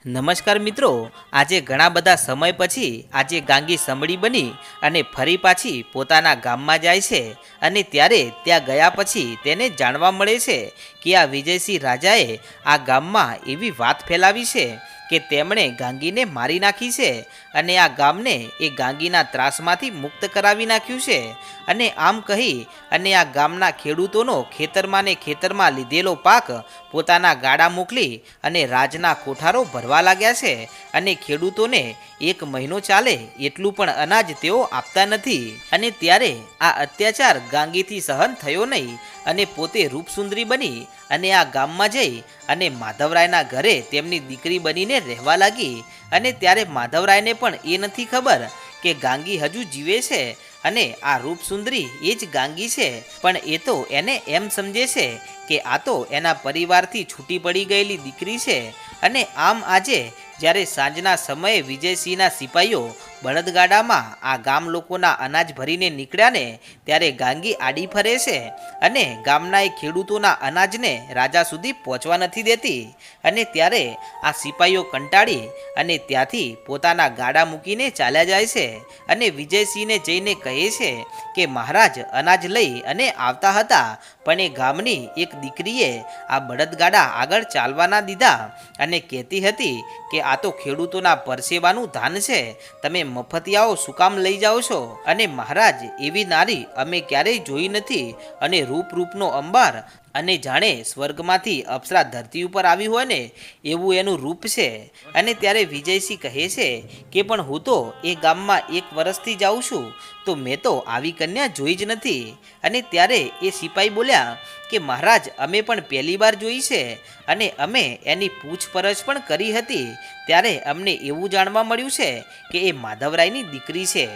નમસ્કાર મિત્રો, આજે ઘણા બધા સમય પછી આજે ગાંગી સમડી બની અને ફરી પાછી પોતાના ગામમાં જાય છે અને ત્યારે ત્યાં ગયા પછી તેને જાણવા મળે છે કે આ વિજયસિંહ રાજાએ આ ગામમાં એવી વાત ફેલાવી છે કે તેમણે ગાંગીને મારી નાખી છે અને આ ગામને એ ગાંગીના ત્રાસમાંથી મુક્ત કરાવી નાખ્યું છે. અને આમ કહી અને આ ગામના ખેડૂતોનો ખેતરમાં ને ખેતરમાં લીધેલો પાક પોતાના ગાડા મોકલી અને રાજના કોઠારો ભરવા લાગ્યા છે અને ખેડૂતોને એક મહિનો ચાલે એટલું પણ અનાજ તેઓ આપતા નથી. અને ત્યારે આ અત્યાચાર ગાંગીથી સહન થયો નહીં. અને પોતે રૂપસુંદરી બની અને આ ગામમાં જઈ અને માધવરાયના ઘરે તેમની દીકરી બનીને રહેવા લાગી. અને ત્યારે માધવરાયને પણ એ નથી ખબર કે ગાંગી હજુ જીવે છે અને આ રૂપસુંદરી એ જ ગાંગી છે. પણ એ તો એને એમ સમજે છે કે આ તો એના પરિવારથી છૂટી પડી ગયેલી દીકરી છે. અને આમ આજે જ્યારે સાંજના સમયે વિજયસિંહના સિપાહીઓ બળદગાડામાં આ ગામ લોકોના અનાજ ભરીને નીકળ્યા ને ત્યારે ગાંગી આડી ફરે છે અને ગામના એ ખેડૂતોના અનાજને રાજા સુધી પહોંચવા નથી દેતી. અને ત્યારે આ સિપાહીઓ કંટાળી અને ત્યાંથી પોતાના ગાડા મૂકીને ચાલ્યા જાય છે અને વિજયસિંહને જઈને કહે છે કે મહારાજ અનાજ લઈ અને આવતા હતા પણ એ ગામની એક દીકરીએ આ બળદગાડા આગળ ચાલવાના દીધા અને કહેતી હતી કે આ તો ખેડૂતોના પરસેવાનું ધાન છે, તમે મફતિયાઓ શું કામ લઈ જાઓ છો. અને મહારાજ, એવી નારી અમે ક્યારેય જોઈ નથી. અને રૂપ રૂપનો અંબાર અને જાણે સ્વર્ગમાંથી અપ્સરા ધરતી ઉપર આવી હોય ને, એવું એનું રૂપ છે. અને ત્યારે વિજયસિંહ કહે છે કે, પણ હું તો એ ગામમાં એક વર્ષથી જાઉં છું, તો મેં તો આવી કન્યા જોઈ જ નથી. અને ત્યારે એ સિપાઈ બોલ્યા કે, મહારાજ, અમે પણ પહેલી વાર જોઈ છે અને અમે એની પૂછપરછ પણ કરી હતી. ત્યારે અમને એવું જાણવા મળ્યું છે કે એ માધવરાયની દીકરી છે.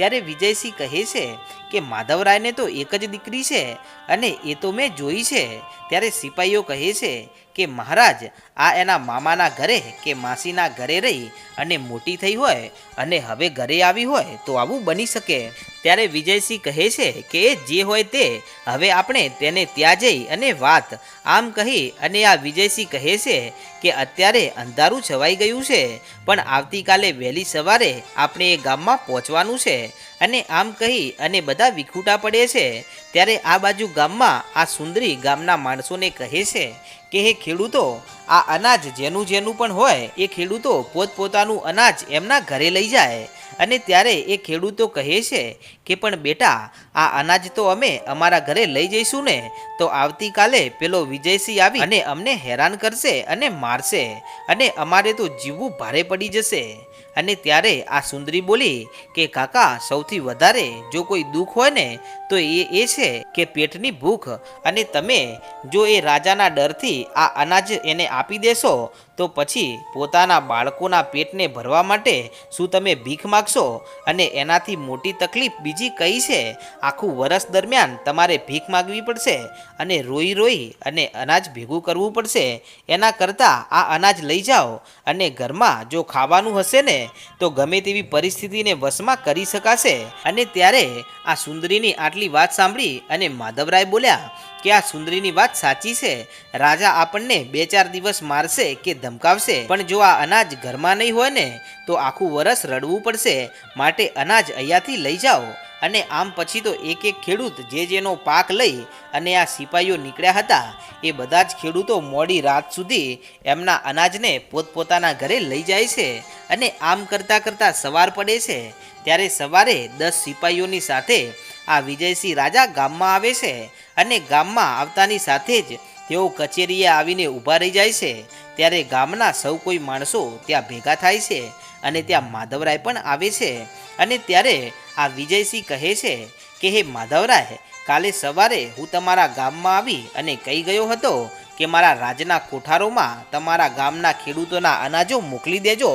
ત્યારે વિજયસિંહ કહે છે કે માધવરાયને તો એક જ દીકરી છે અને એ તો મેં જોઈ છે. ત્યારે સિપાહીઓ કહે છે કે મહારાજ, આ એના મામાના ઘરે કે માસીના ઘરે રહી અને મોટી થઈ હોય અને હવે ઘરે આવી હોય તો આવું બની શકે. ત્યારે વિજયસિંહ કહે છે કે જે હોય તે, હવે આપણે તેને ત્યાં જઈ અને વાત આમ કહી અને આ વિજયસિંહ કહે છે કે અત્યારે અંધારું છવાઈ ગયું છે, પણ આવતીકાલે વહેલી સવારે આપણે એ ગામમાં પહોંચવાનું છે અને આમ કહી અને બધા વિખૂટા પડે છે. ત્યારે આ બાજુ ગામમાં આ સુંદરી ગામના માણસોને કહે છે કે હે ખેડૂતો, આ અનાજ જેનું જેનું પણ હોય, એ ખેડૂતો પોતપોતાનું અનાજ એમના ઘરે લઈ જાય. અને ત્યારે એ ખેડૂતો કહે છે કે, પણ બેટા, આ અનાજ તો અમે અમારા ઘરે લઈ જઈશું ને, તો આવતીકાલે પેલો વિજયસિંહ આવી અને અમને હેરાન કરશે અને મારશે. અને અમારે તો જીવવું ભારે પડી જશે. અને ત્યારે આ સુંદરી બોલી કે, કાકા, સૌથી વધારે જો કોઈ દુઃખ હોય ને તો એ એ છે કે પેટની ભૂખ અને તમે જો એ રાજાના ડરથી આ અનાજ એને આપી દેશો, તો પછી પોતાના બાળકોના પેટને ભરવા માટે શું તમે ભીખ માગશો? અને એનાથી મોટી તકલીફ બીજી કઈ છે? આખું વરસ દરમિયાન તમારે ભીખ માગવી પડશે અને રોઈ રોઈ અને અનાજ ભેગું કરવું પડશે. એના કરતાં આ અનાજ લઈ જાઓ અને ઘરમાં જો ખાવાનું હશે ને, તો ગમે તેવી પરિસ્થિતિને વશમાં કરી શકાશે. અને ત્યારે આ સુંદરીની આટલી વાત સાંભળી અને માધવરાય બોલ્યા કે આ સુંદરીની વાત સાચી છે. રાજા આપણને બે ચાર દિવસ મારશે કે ધમકાવશે. પણ જો આ અનાજ ઘરમાં નહીં હોય ને, તો આખું વરસ રડવું પડશે. માટે અનાજ અહીંયાથી લઈ જાઓ. અને આમ પછી તો એક એક ખેડૂત જે જેનો પાક લઈ અને આ સિપાહીઓ નીકળ્યા હતા, એ બધા જ ખેડૂતો મોડી રાત સુધી એમના અનાજને પોતપોતાના ઘરે લઈ જાય છે અને આમ કરતાં કરતાં સવાર પડે છે. ત્યારે સવારે દસ સિપાહીઓની સાથે આ વિજયસિંહ રાજા ગામમાં આવે છે અને ગામમાં આવતાની સાથે જ તેઓ કચેરીએ આવીને ઊભા રહી જાય છે. ત્યારે ગામના સૌ કોઈ માણસો ત્યાં ભેગા થાય છે અને ત્યાં માધવરાય પણ આવે છે. અને ત્યારે આ વિજયસિંહ કહે છે કે, હે માધવરાય, કાલે સવારે હું તમારા ગામમાં આવી અને કહી ગયો હતો કે મારા રાજના કોઠારોમાં તમારા ગામના ખેડૂતોના અનાજો મોકલી દેજો.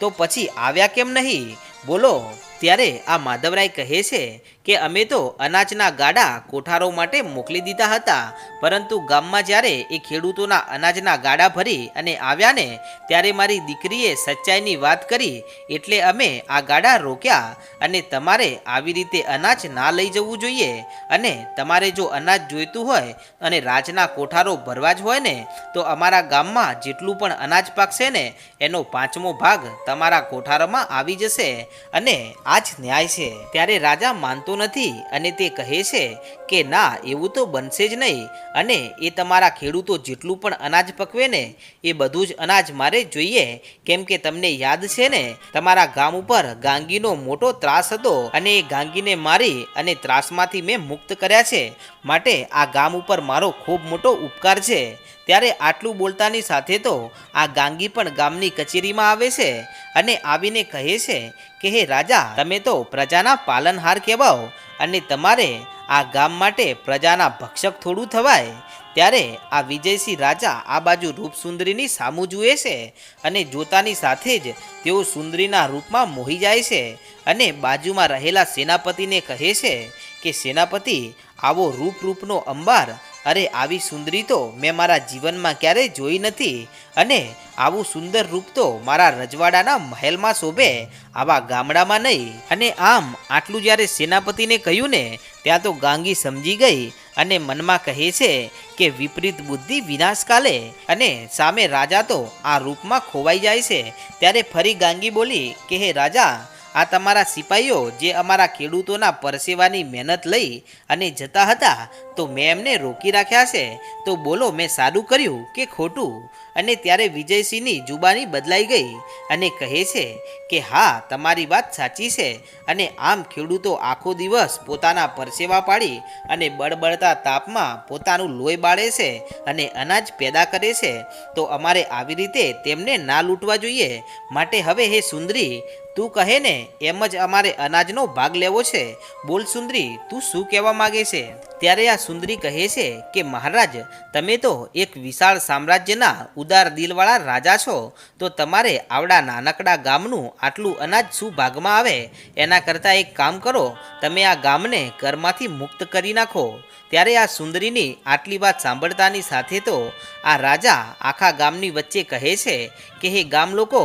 તો પછી આવ્યા કેમ નહીં? બોલો. ત્યારે આ માધવરાય કહે છે કે અમે તો અનાજના ગાડા કોઠારો માટે મોકલી દીધા હતા. પરંતુ ગામમાં જ્યારે એ ખેડૂતોના અનાજના ગાડા ભરી અને આવ્યા ને ત્યારે મારી દીકરીએ સચ્ચાઈની વાત કરી એટલે અમે આ ગાડા રોક્યા અને તમારે આવી રીતે અનાજ ના લઈ જવું જોઈએ અને તમારે જો અનાજ જોઈતું હોય અને રાજના કોઠારો ભરવા જ હોય ને, તો અમારા ગામમાં જેટલું પણ અનાજ પાકશે ને, એનો પાંચમો ભાગ તમારા કોઠારામાં આવી જશે અને આ જ ન્યાય છે. ત્યારે રાજા માનતો નથી અને તે કહે છે કે, ના, એવું તો બનશે જ નહીં. અને એ તમારા ખેડૂતો જેટલું પણ અનાજ પકવે ને, એ બધું જ અનાજ મારે જોઈએ. કેમ કે તમને યાદ છે ને, તમારા ગામ ઉપર ગાંગીનો મોટો ત્રાસ હતો અને એ ગાંગીને મારી અને ત્રાસમાંથી મેં મુક્ત કર્યા છે. માટે આ ગામ ઉપર મારો ખૂબ મોટો ઉપકાર છે. ત્યારે આટલું બોલતાની સાથે તો આ ગાંગી પણ ગામની કચેરીમાં આવે છે અને આવીને કહે છે કે, હે રાજા, તમે તો પ્રજાના પાલનહાર કહેવાઓ અને તમારે આ ગામ માટે પ્રજાના ભક્ષક થોડું થવાય. ત્યારે આ વિજયસિંહ રાજા આ બાજુ રૂપસુંદરીની સામું જુએ છે અને જોતાની સાથે જ તેઓ સુંદરીના રૂપમાં મોહી જાય છે અને બાજુમાં રહેલા સેનાપતિને કહે છે કે, સેનાપતિ, આવો રૂપ રૂપનો અંબાર અરે, આવી સુંદરી તો મેં મારા જીવનમાં ક્યારેય જોઈ નથી અને આવું સુંદર રૂપ તો મારા રજવાડાના મહેલમાં શોભે, આવા ગામડામાં નહીં. અને આમ, આટલું જ્યારે સેનાપતિને કહ્યું ને, ત્યાં તો ગાંગી સમજી ગઈ અને મનમાં કહે છે કે વિપરીત બુદ્ધિ વિનાશકાલે અને સામે રાજા તો આ રૂપમાં ખોવાઈ જાય છે. ત્યારે ફરી ગાંગી બોલી કે, હે રાજા આ તમારા સિપાહીઓ જે અમારા ખેડૂતોના પરસેવાની મહેનત લઈ અને જતા હતા, તો મેં એમને રોકી રાખ્યા છે તો બોલો, મેં સારું કર્યું કે ખોટું? અને ત્યારે વિજયસિંહની જુબાની બદલાઈ ગઈ અને કહે છે કે, હા, તમારી વાત સાચી છે અને આમ ખેડૂતો આખો દિવસ પોતાના પરસેવા પાડી અને બળબળતા તાપમાં પોતાનું લોહી બાળે છે અને અનાજ પેદા કરે છે, તો અમારે આવી રીતે તેમને ના લૂંટવા જોઈએ. માટે હવે હે સુંદરી, તું કહે ને, એમ જ અમારે અનાજનો ભાગ લેવો છે. બોલ સુંદરી, તું શું કહેવા માગે છે? ત્યારે આ સુંદરી કહે છે કે, મહારાજ, તમે તો એક વિશાળ સામ્રાજ્યના ઉદાર દિલવાળા રાજા છો, તો તમારે આવડા નાનકડા ગામનું આટલું અનાજ શું ભાગમાં આવે? એના કરતાં એક કામ કરો, તમે આ ગામને ઘરમાંથી મુક્ત કરી નાખો. ત્યારે આ સુંદરીની આટલી વાત સાંભળતાની સાથે તો આ રાજા આખા ગામની વચ્ચે કહે છે કે, હે ગામ લોકો,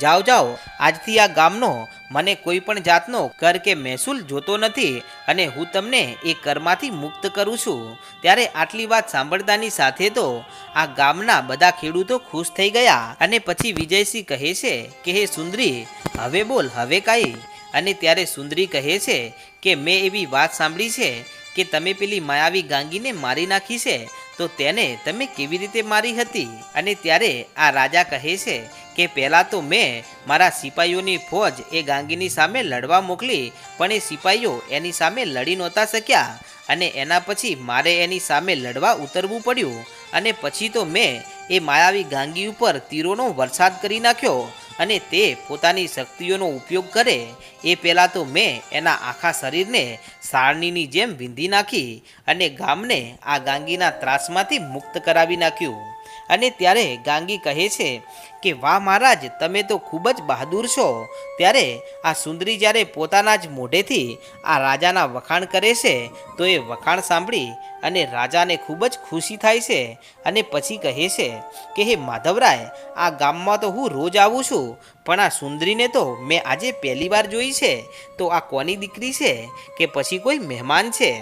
જાઓ જાઓ. આજથી આ ગામનો મને કોઈ પણ જાતનો કર કે મહેસૂલ જોતો નથી અને હું તમને એ કરમાંથી મુક્ત કરું છું. ત્યારે આટલી વાત સાંભળતાની સાથે તો આ ગામના બધા ખેડૂતો ખુશ થઈ ગયા અને પછી વિજયસિંહ કહે છે કે, હે સુંદરી, હવે બોલ, હવે કાંઈ? અને ત્યારે સુંદરી કહે છે કે, મેં એવી વાત સાંભળી છે કે તમે પેલી માયાવી ગાંગીને મારી નાખી છે, તો તેને તમે કેવી રીતે મારી હતી? અને ત્યારે આ રાજા કહે છે કે પહેલાં તો મેં મારા સિપાહીઓની ફોજ એ ગાંગીની સામે લડવા મોકલી, પણ એ સિપાહીઓ એની સામે લડી નહોતા શક્યા. અને એના પછી મારે એની સામે લડવા ઉતરવું પડ્યું. અને પછી તો મેં એ માયાવી ગાંગી ઉપર તીરોનો વરસાદ કરી નાખ્યો. અને તે પોતાની શક્તિઓનો ઉપયોગ કરે, એ પહેલાં તો મેં એના આખા શરીરને સારણીની જેમ વિંધી નાખી અને ગામને આ ગાંગીના ત્રાસમાંથી મુક્ત કરાવી નાખ્યું. અને ત્યારે ગાંગી કહે છે કે વાહ મહારાજ, તમે તો ખૂબ જ બહાદુર છો. ત્યારે આ સુંદરી જ્યારે પોતાના જ મોઢેથી આ રાજાના વખાણ કરે છે, તો એ વખાણ સાંભળી અને રાજાને ખૂબ જ ખુશી થાય છે અને પછી કહે છે કે, હે માધવરાય, આ ગામમાં તો હું રોજ આવું છું, પણ આ સુંદરીને તો મેં આજે પહેલી વાર જોઈ છે. તો આ કોની દીકરી છે? કે પછી કોઈ મહેમાન છે?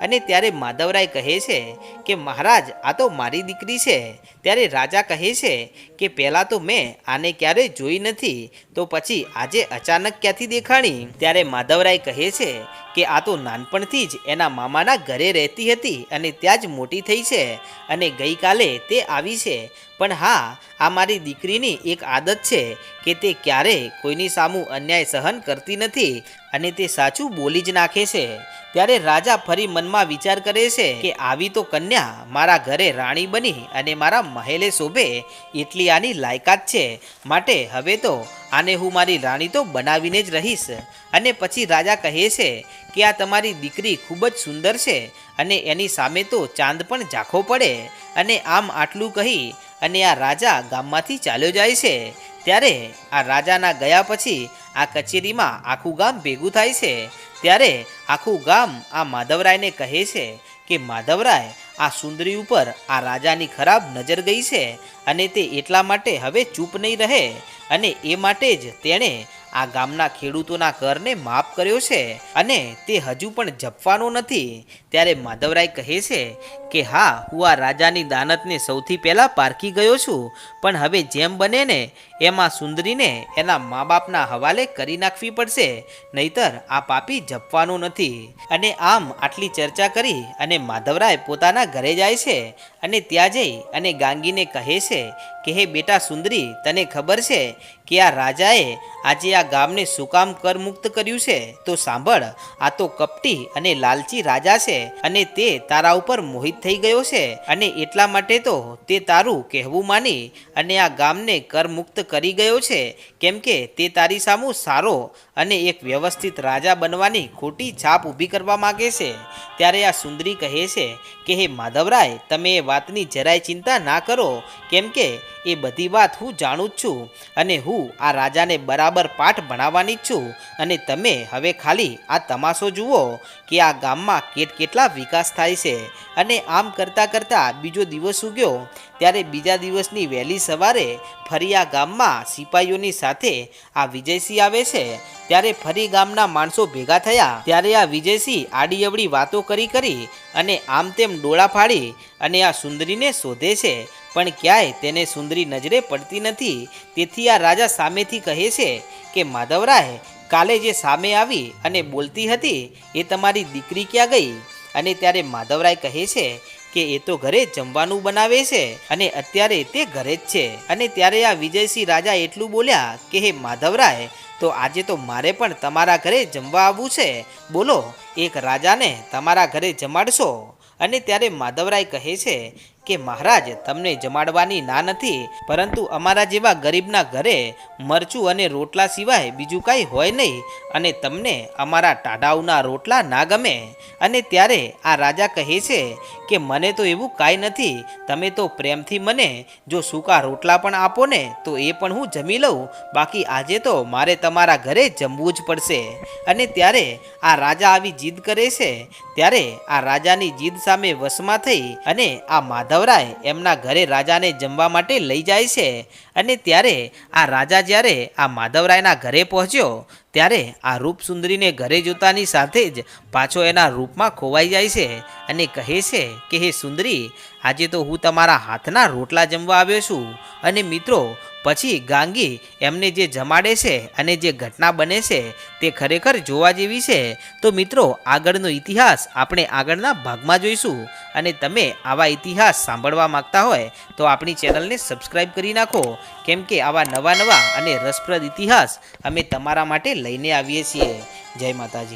અને ત્યારે માધવરાય કહે છે કે, મહારાજ, આ તો મારી દીકરી છે. ત્યારે રાજા કહે છે કે, પહેલાં તો મેં આને ક્યારેય જોઈ નથી, તો પછી આજે અચાનક ક્યાંથી દેખાણી? ત્યારે માધવરાય કહે છે કે આ તો નાનપણથી જ એના મામાના ઘરે રહેતી હતી અને ત્યાં જ મોટી થઈ છે અને ગઈકાલે તે આવી છે. પણ હા, આ મારી દીકરીની એક આદત છે કે તે ક્યારેય કોઈની સામું અન્યાય સહન કરતી નથી અને તે સાચું બોલી જ નાખે છે. ત્યારે રાજા ફરી મનમાં વિચાર કરે છે કે આવી તો કન્યા મારા ઘરે રાણી બની અને મારા મહેલે શોભે એટલી આની લાયકાત છે. માટે હવે તો આને હું મારી રાણી તો બનાવીને જ રહીશ. અને પછી રાજા કહે છે કે આ તમારી દીકરી ખૂબ જ સુંદર છે અને એની સામે તો ચાંદ પણ ઝાંખો પડે. અને આમ આટલું કહી અને આ રાજા ગામમાંથી ચાલ્યો જાય છે. ત્યારે આ રાજાના ગયા પછી આ કચેરીમાં આખું ગામ ભેગું થાય છે. ત્યારે આખું ગામ આ માધવરાયને કહે છે કે, માધવરાય, આ સુંદરી ઉપર આ રાજાની ખરાબ નજર ગઈ છે અને તે એટલા માટે હવે ચૂપ નહીં રહે અને એ માટે જ તેણે આ ગામના ખેડૂતોના કરને માફ કર્યો છે અને તે હજુ પણ જપવાનો નથી. ત્યારે માધવરાય કહે છે કે હા, હું આ રાજાની દાનતને સૌથી પહેલાં પારખી ગયો છું, પણ હવે જેમ બને ને એમાં સુંદરીને એના મા બાપના હવાલે કરી નાખવી પડશે, નહીતર આ પાપી જપવાનું નથી. અને આમ આટલી ચર્ચા કરી અને માધવરાય પોતાના ઘરે જાય છે અને ત્યાં જઈ અને ગાંગીને કહે છે કે, હે બેટા સુંદરી, તને ખબર છે કે આ રાજાએ આજે આ ગામને શું કામ કરમુક્ત કર્યું છે? તો સાંભળ, આ તો કપટી અને લાલચી રાજા છે અને તે તારા ઉપર મોહિત થઈ ગયો છે અને એટલા માટે તો તે તારું કહેવું માની અને આ ગામને કરમુક્ત કરી ગયો છે. કેમ કે તે તારી સામું સારો અને એક વ્યવસ્થિત રાજા બનવાની ખોટી છાપ ઊભી કરવા માગે છે. ત્યારે આ સુંદરી કહે છે કે, હે માધવરાય, તમે એ વાતની જરાય ચિંતા ના કરો. કેમ કે એ બધી વાત હું જાણું જ છું અને હું આ રાજાને બરાબર પાઠ ભણાવવાની જ છું. અને તમે હવે ખાલી આ તમાશો જુઓ કે આ ગામમાં કેટ કેટલા વિકાસ થાય છે. અને આમ કરતાં કરતાં બીજો દિવસ ઉગ્યો, ત્યારે બીજા દિવસની વહેલી સવારે ફરી આ ગામમાં સિપાહીઓની સાથે આ વિજયસિંહ આવે છે. ત્યારે ફરી ગામના માણસો ભેગા થયા. ત્યારે આ વિજયસિંહ આડી અવડી વાતો કરી કરી અને આમ તેમ ડોળા ફાડી અને આ સુંદરીને શોધે છે. પણ ક્યાંય તેને સુંદરી નજરે પડતી નથી. તેથી આ રાજા સામેથી કહે છે કે, માધવરાય, કાલે જે સામે આવી અને બોલતી હતી, એ તમારી દીકરી ક્યાં ગઈ? અને ત્યારે માધવરાય કહે છે કે એ તો ઘરે જમવાનું બનાવે છે અને અત્યારે તે ઘરે જ છે. અને ત્યારે આ વિજયસિંહ રાજા એટલું બોલ્યા કે, હે માધવરાય, તો આજે તો મારે પણ તમારા ઘરે જમવા આવવું છે. બોલો, એક રાજાને તમારા ઘરે જમાડશો. અને ત્યારે માધવરાય કહે છે કે મહારાજ, તમને જમાડવાની ના નથી, પરંતુ અમારા જેવા ગરીબના ઘરે મરચું અને રોટલા સિવાય બીજું કાંઈ હોય નહીં અને તમને અમારા ટાઢાઉના રોટલા ના ગમે. અને ત્યારે આ રાજા કહે છે કે, મને તો એવું કાંઈ નથી, તમે તો પ્રેમથી મને જો સૂકા રોટલા પણ આપો ને, તો એ પણ હું જમી લઉં. બાકી આજે તો મારે તમારા ઘરે જમવું જ પડશે. અને ત્યારે આ રાજા આવી જીદ કરે છે. ત્યારે આ રાજાની જીદ સામે વશમાં થઈ અને આ માધવરાય એમના ઘરે રાજાને જમવા માટે લઈ જાય છે. અને ત્યારે આ રાજા જ્યારે આ માધવરાયના ઘરે પહોંચ્યો, ત્યારે આ રૂપસુંદરીને ઘરે જોતાની સાથે જ પાછો એના રૂપમાં ખોવાઈ જાય છે અને કહે છે કે, હે સુંદરી આજે તો હું તમારા હાથના રોટલા જમવા આવ્યો છું. અને મિત્રો, પછી ગાંગી એમને જે જમાડે છે અને જે ઘટના બને છે તે ખરેખર જોવા જેવી છે. તો મિત્રો, આગળનો ઇતિહાસ આપણે આગળના ભાગમાં જોઈશું. અને તમે આવા ઇતિહાસ સાંભળવા માંગતા હોય તો આપણી ચેનલને સબસ્ક્રાઈબ કરી નાખો. કેમ કે આવા નવા નવા અને રસપ્રદ ઇતિહાસ અમે તમારા માટે લઈને આવીએ છીએ. જય માતાજી.